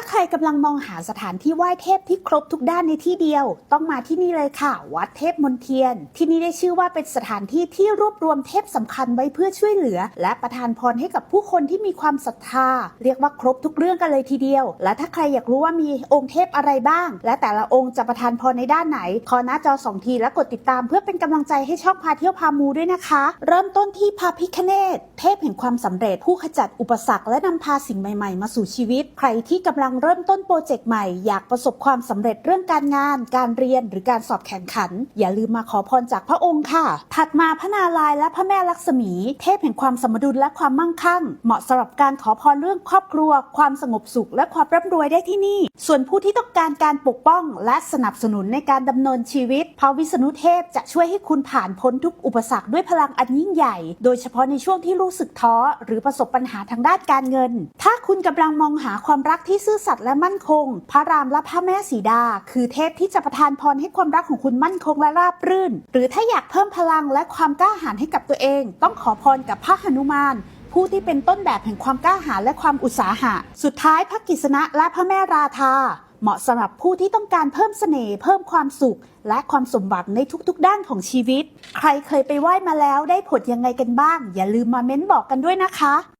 าใครกำลังมองหาสถานที่ไหว้เทพที่ครบทุกด้านในที่เดียว ต้องมาที่นี่เลยค่ะ วัดเทพมนเทียน ที่นี่ได้ชื่อว่าเป็นสถานที่ที่รวบรวมเทพสำคัญไว้เพื่อช่วยเหลือ และประทานพรให้กับผู้คนที่มีความศรัทธา เรียกว่าครบทุกเรื่องกันเลยทีเดียว และถ้าใครอยากรู้ว่ามีองค์เทพอะไรบ้าง และแต่ละองค์จะประทานพรในด้านไหนขอหน้าจอสองทีและกดติดตามเพื่อเป็นกำลังใจให้ช่องพาเที่ยวพามูด้วยนะคะ เริ่มต้นที่พระพิคเนตเทพแห่งความสำเร็จผู้ขจัดอุปสรรคและนำพาสิ่งใหม่ ๆ มาสู่ชีวิต ใครที่กำลังเริ่มต้นโปรเจกต์ใหม่ อยากประสบความสำเร็จเรื่องการงาน การเรียนหรือการสอบแข่งขัน อย่าลืมมาขอพรจากพระองค์ค่ะ ถัดมาพระนารายและพระแม่ลักษมี เทพแห่งความสมดุลและความมั่งคั่ง เหมาะสำหรับการขอพรเรื่องครอบครัว ความสงบสุข และความร่ำรวยได้ที่นี่ ส่วนผู้ที่ต้องการการปกป้อง และสนับสนุนในการดำเนินชีวิต พระวิษณุเทพจะช่วยให้คุณผ่านพ้นทุกอุปสรรคด้วยพลังอันยิ่งใหญ่ โดยเฉพาะในช่วงที่รู้สึกท้อ หรือประสบปัญหาทางด้านการเงิน ถ้าคุณกำลังมองหาความรักที่ซื่อสัตย์และมั่นคง พระรามและพระแม่สีดา คือเทพที่จะประทานพรให้ความรักของคุณมั่นคงและราบรื่น หรือถ้าอยากเพิ่มพลังและความกล้าหาญให้กับตัวเอง ต้องขอพรกับพระหนุมานผู้ที่เป็นต้นแบบแห่งความกล้าหาญและความอุตสาหะ สุดท้ายพระกิษณะและพระแม่ราธา เหมาะสำหรับผู้ที่ต้องการเพิ่มเสน่ห์เพิ่มความสุข และความสมหวังในทุกๆ ด้านของชีวิต ใครเคยไปไหว้มาแล้วได้ผลยังไงกันบ้าง อย่าลืมมาเม้นบอกกันด้วยนะคะ